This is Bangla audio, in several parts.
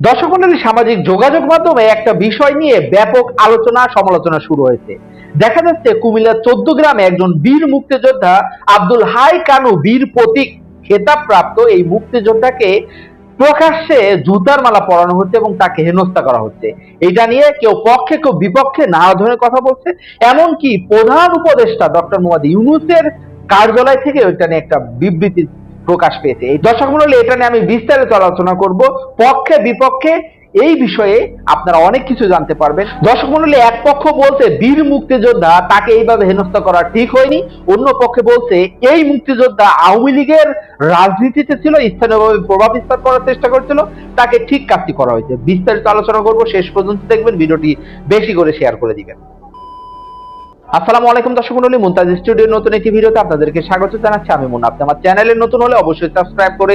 দর্শক মণ্ডলী সামাজিক যোগাযোগ মাধ্যমে একটা বিষয় নিয়ে ব্যাপক আলোচনা সমালোচনা শুরু হয়েছে। দেখা যাচ্ছে কুমিল্লার চোদ্দ গ্রামে একজন বীর মুক্তিযোদ্ধা আব্দুল হাই কানু বীর প্রতীক খেতাব প্রাপ্ত এই মুক্তিযোদ্ধাকে প্রকাশ্যে জুতার মালা পরানো হচ্ছে এবং তাকে হেনস্থা করা হচ্ছে। এটা নিয়ে কেউ পক্ষে, কেউ বিপক্ষে নানা ধরনের কথা বলছে। এমনকি প্রধান উপদেষ্টা ডক্টর মোহাম্মদ ইউনুসের কার্যালয় থেকে ওইটা নিয়ে একটা বিবৃতি প্রকাশ পেয়েছে। এই দর্শক মন্ডলী, এটা নিয়ে আমি বিস্তারিত আলোচনা করব। পক্ষে, বিপক্ষে, এই বিষয়ে আপনারা অনেক কিছু জানতে পারবেন। দর্শক মন্ডলী, এক পক্ষ বলছে, বীর মুক্তিযোদ্ধা তাকে এইভাবে হেনস্থা করা ঠিক হয়নি। অন্য পক্ষে বলছে, এই মুক্তিযোদ্ধা আওয়ামী লীগের রাজনীতিতে ছিল, স্থানীয়ভাবে প্রভাব বিস্তার করার চেষ্টা করছিল, তাকে ঠিক কাজটি করা হয়েছে। বিস্তারিত আলোচনা করব, শেষ পর্যন্ত দেখবেন, ভিডিওটি বেশি করে শেয়ার করে দিবেন। আসসালামু আলাইকুম দর্শক মন্ডলী, মুনতাজ স্টুডিওর নতুন একটি ভিডিওতে আপনাদেরকে স্বাগত জানাচ্ছি। আমি আপনি আমার চ্যানেলে নতুন হলে অবশ্যই সাবস্ক্রাইব করে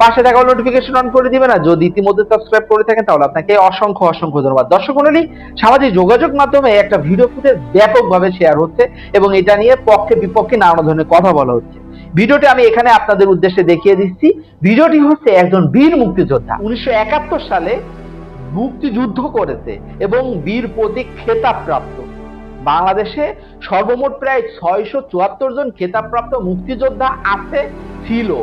পাশে থাকা নোটিফিকেশন অন করে দিবেন। আর যদি ইতিমধ্যে সাবস্ক্রাইব করে থাকেন, তাহলে আপনাকে অসংখ্য অসংখ্য ধন্যবাদ। দর্শক মন্ডলী, সামাজিক যোগাযোগ মাধ্যমে একটা ভিডিও ফুটেজ ব্যাপকভাবে শেয়ার হচ্ছে এবং এটা নিয়ে পক্ষে বিপক্ষে নানা ধরনের কথা বলা হচ্ছে। ভিডিওটি আমি এখানে আপনাদের উদ্দেশ্যে দেখিয়ে দিচ্ছি। ভিডিওটি হচ্ছে একজন বীর মুক্তিযোদ্ধা। উনিশশো একাত্তর সালে মুক্তিযুদ্ধ করেছে এবং বীর প্রতীক খেতাব প্রাপ্ত বাংলাদেশে সর্বমোট প্রায় ছয়শো চুয়াত্তর জন খেতাবপ্রাপ্ত মুক্তিযোদ্ধা আছে, ছিল।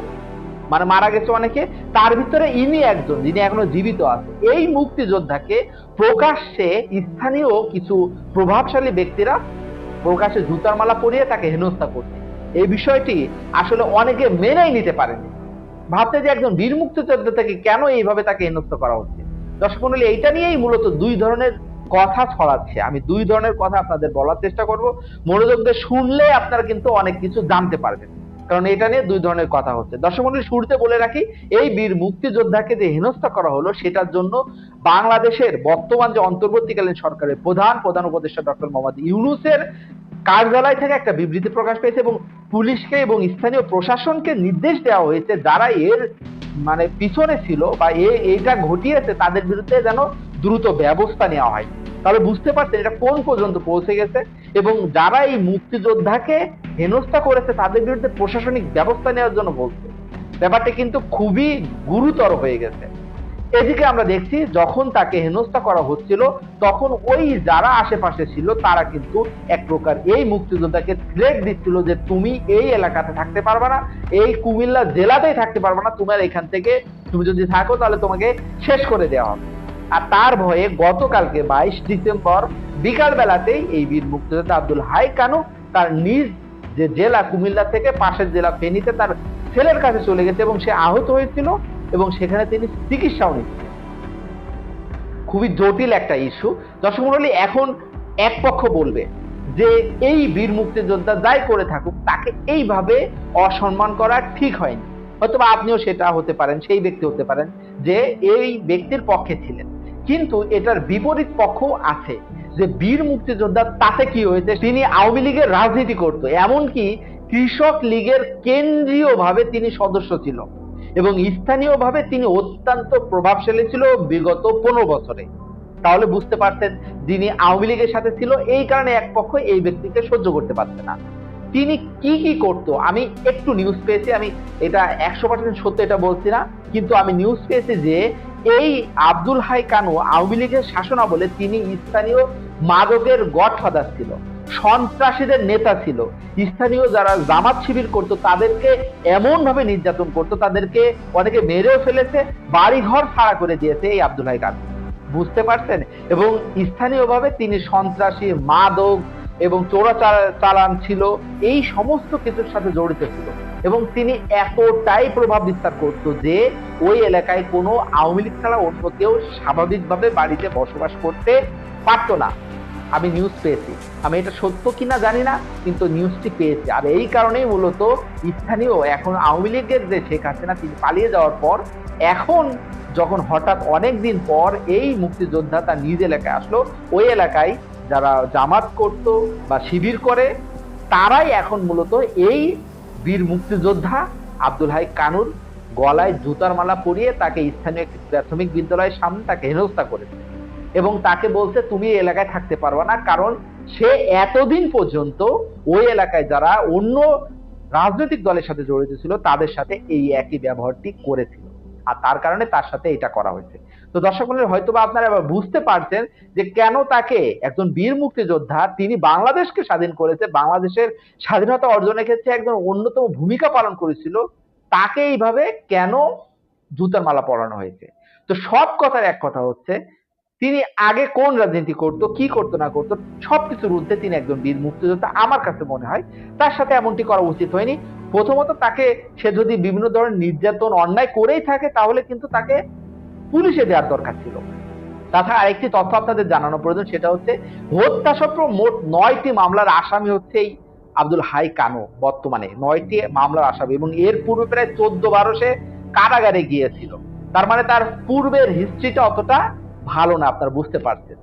মানে মারা গেছে অনেকে। তার ভিতরে ইনি একজন, যিনি এখনও জীবিত আছে। এই মুক্তিযোদ্ধাকে প্রকাশ্যে স্থানীয় কিছু প্রভাবশালী ব্যক্তিরা প্রকাশ্যে জুতার মালা পরিয়ে তাকে হেনস্থা করছে। এই বিষয়টি আসলে অনেকে মেনেই নিতে পারেনি। ভাবতে যে একজন বীর মুক্তিযোদ্ধা থেকে কেন এইভাবে তাকে হেনস্থা করা হচ্ছে? দর্শক মন্ডলী, এইটা নিয়েই মূলত দুই ধরনের কথা ছড়াচ্ছে। আমি দুই ধরনের কথা আপনাদের বলার চেষ্টা করব। মনোযোগ দিয়ে শুনলে আপনারা কিন্তু অনেক কিছু জানতে পারবেন। কারণ এটা নিয়ে দুই ধরনের কথা হচ্ছে। দর্শক মন্ডলী শুরুতে বলে রাখি, এই বীর মুক্তিযোদ্ধাকে যে হেনস্থা করা হলো, সেটার জন্য বাংলাদেশের বর্তমান যে অন্তর্বর্তীকালীন সরকারের প্রধান প্রধান উপদেষ্টা ডক্টর মোহাম্মদ ইউনুসের কার্যালয় থেকে একটা বিবৃতি প্রকাশ পেয়েছে এবং পুলিশকে এবং স্থানীয় প্রশাসনকে নির্দেশ দেওয়া হয়েছে যারা এর মানে পিছনে ছিল বা এইটা ঘটিয়েছে, তাদের বিরুদ্ধে যেন দ্রুত ব্যবস্থা নেওয়া হয়। তাহলে বুঝতে পারছেন এটা কোন পর্যন্ত পৌঁছে গেছে এবং যারা এই মুক্তিযোদ্ধাকে হেনস্থা করেছে তাদের বিরুদ্ধে প্রশাসনিক ব্যবস্থা নেওয়ার জন্য বলছে। ব্যাপারটা কিন্তু খুবই গুরুতর হয়ে গেছে। এদিকে আমরা দেখছি যখন তাকে হেনস্থা করা হচ্ছিল, তখন ওই যারা আশেপাশে ছিল তারা কিন্তু এক প্রকার এই মুক্তিযোদ্ধাকে থ্রেট দিচ্ছিল যে তুমি এই এলাকাতে থাকতে পারবে না, এই কুমিল্লা জেলাতেই থাকতে পারবে না, তোমার এখান থেকে তুমি যদি থাকো তাহলে তোমাকে শেষ করে দেওয়া হবে। আর তার ভয়ে গতকালকে বাইশ ডিসেম্বর বিকাল বেলাতেই এই বীর মুক্তিযোদ্ধা আব্দুল হাই কানু তার নিজ যে জেলা কুমিল্লা থেকে পাশের জেলা ফেনীতে তার ছেলের কাছে চলে গেছে এবং সে আহত হয়েছিল এবং সেখানে তিনি চিকিৎসাও নিচ্ছেন। খুবই জটিল একটা ইস্যু। দর্শক মন্ডলী এখন এক পক্ষ বলবে যে এই বীর মুক্তিযোদ্ধা যাই করে থাকুক, তাকে এইভাবে অসম্মান করা ঠিক হয়নি। হয়তো আপনিও সেটা হতে পারেন, সেই ব্যক্তি হতে পারেন যে এই ব্যক্তির পক্ষে ছিলেন। কিন্তু এটার বিপরীত পক্ষ আছে যে বীর মুক্তিযোদ্ধা তাতে কি হয়েছে? তিনি আওয়ামী লীগের রাজনীতি করত। এমনকি কৃষক লীগের কেন্দ্রীয় ভাবে তিনি সদস্য ছিল এবং স্থানীয়ভাবে তিনি অত্যন্ত প্রভাবশালী ছিল বিগত পনেরো বছরে। তাহলে বুঝতে পারতেন যিনি আওয়ামী লীগের সাথে ছিল, এই কারণে এক পক্ষ এই ব্যক্তিকে সহ্য করতে পারছে না। তিনি কি কি করতো? আমি একটু নিউজ পেয়েছি, আমি এটা একশো পার্সেন্ট সত্য এটা বলছি না, কিন্তু আমি নিউজ পেয়েছি যে এই আব্দুল হাই কানু আওয়ামী লীগের শাসনাবলে তিনি স্থানীয় মাদকের গডফাদার ছিল, সন্ত্রাসীদের নেতা ছিল। স্থানীয় যারা জামাত শিবির করতো, তাদেরকে এমন ভাবে নির্যাতন করতো, তাদেরকে অনেকে মেরেও ফেলেছে, বাড়িঘর ছাড়া করে দিয়েছে এই আব্দুল হাই কানু। বুঝতে পারছেন? এবং স্থানীয়ভাবে তিনি সন্ত্রাসী, মাদক এবং চোরা চালান ছিল, এই সমস্ত কিছুর সাথে জড়িত ছিল। এবং তিনি এতটাই প্রভাব বিস্তার করত যে ওই এলাকায় কোনো আওয়ামী লীগ ছাড়া অন্য কেউ স্বাভাবিকভাবে বাড়িতে বসবাস করতে পারতো না। আমি নিউজ পেয়েছি। আমি এটা সত্য কিনা জানি না, কিন্তু নিউজটি পেয়েছি। আর এই কারণেই মূলত স্থানীয়, এখন আওয়ামী লীগের যে শেখ হাসিনা, তিনি পালিয়ে যাওয়ার পর, এখন যখন হঠাৎ অনেক দিন পর এই মুক্তিযোদ্ধা তার নিজ এলাকায় আসলো, ওই এলাকায় যারা জামাত করত বা শিবির করে, তারাই এখন মূলত এই বীর মুক্তিযোদ্ধা আব্দুল হাই কানুন গলায় জুতার মালা পরিয়ে তাকে স্থানীয় একটি প্রাথমিক বিদ্যালয়ের সামনে তাকে হেনস্থা করেছে এবং তাকে বলছে, তুমি এলাকায় থাকতে পারবে না। কারণ সে এতদিন পর্যন্ত ওই এলাকায় যারা অন্য রাজনৈতিক দলের সাথে জড়িত ছিল, তাদের সাথে এই একই ব্যবহারটি করেছিল। আর তার কারণে তার সাথে এটা করা হয়েছে। তো দর্শক হয়তো বা আপনারা এবার বুঝতে পারছেন যে কেন তাকে একজন বীর মুক্তিযোদ্ধা, তিনি বাংলাদেশকে স্বাধীন করেছে, বাংলাদেশের স্বাধীনতা অর্জনের ক্ষেত্রে একজন অন্যতম ভূমিকা পালন করেছিল, তাকে এইভাবে কেন জুতার মালা পরানো হয়েছে? তো সব কথার এক কথা হচ্ছে, তিনি আগে কোন রাজনীতি করত, কি করতো, না করতো, সবকিছুর ঊর্ধ্বে তিনি একজন বীর মুক্তিযোদ্ধা, আমার কাছে মনে হয় তার সাথে এমনটি করা উচিত হয়নি। প্রথমত তাকে সে যদি বিভিন্ন ধরনের নির্যাতন, অন্যায় করেই থাকে, তাহলে কিন্তু তাকে পুলিশে দেওয়ার দরকার ছিল। তাছাড়া আরেকটি তথ্য আপনাদের জানানো প্রয়োজন, সেটা হচ্ছে হত্যাসহ মোট নয়টি মামলার আসামি হচ্ছে এই আব্দুল হাই কানু, বর্তমানে নয়টি মামলার আসামি এবং এর পূর্বে প্রায় চোদ্দ বারো সে কারাগারে গিয়েছিল। তার মানে তার পূর্বের হিস্ট্রিটা অতটা ভালো না, আপনারা বুঝতে পারছেন।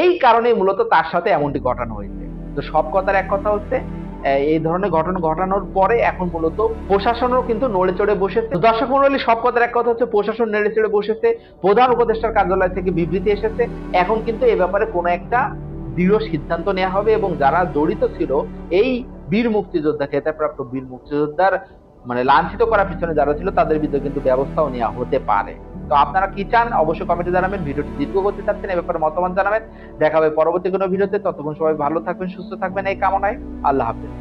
এই কারণেই মূলত তার সাথে এমনটি ঘটানো হয়েছে। তো সব কথার এক কথা হচ্ছে এই ধরনের ঘটনা ঘটানোর পরে এখন মূলত প্রশাসনও কিন্তু নড়ে চড়ে বসেছে। দর্শক মন্ডলী সব কথার এক কথা হচ্ছে প্রশাসন নেড়ে চড়ে বসেছে, প্রধান উপদেষ্টার কার্যালয় থেকে বিবৃতি এসেছে। এখন কিন্তু এ ব্যাপারে কোনো একটা দৃঢ় সিদ্ধান্ত নেওয়া হবে এবং যারা জড়িত ছিল, এই বীর মুক্তিযোদ্ধা, খেতাবপ্রাপ্ত বীর মুক্তিযোদ্ধার মানে লাঞ্ছিত করার পিছনে যারা ছিল, তাদের বিরুদ্ধে কিন্তু ব্যবস্থাও নেওয়া হতে পারে। তো আপনারা কি চান, অবশ্যই কমেন্টে জানাবেন, ভিডিওটি দীর্ঘ করতে চাচ্ছেন, এ ব্যাপারে মতামত জানাবেন। দেখা হবে পরবর্তী কোনো ভিডিওতে, ততক্ষণ সবাই ভালো থাকবেন, সুস্থ থাকবেন, এই কামনায় আল্লাহ হাফেজ।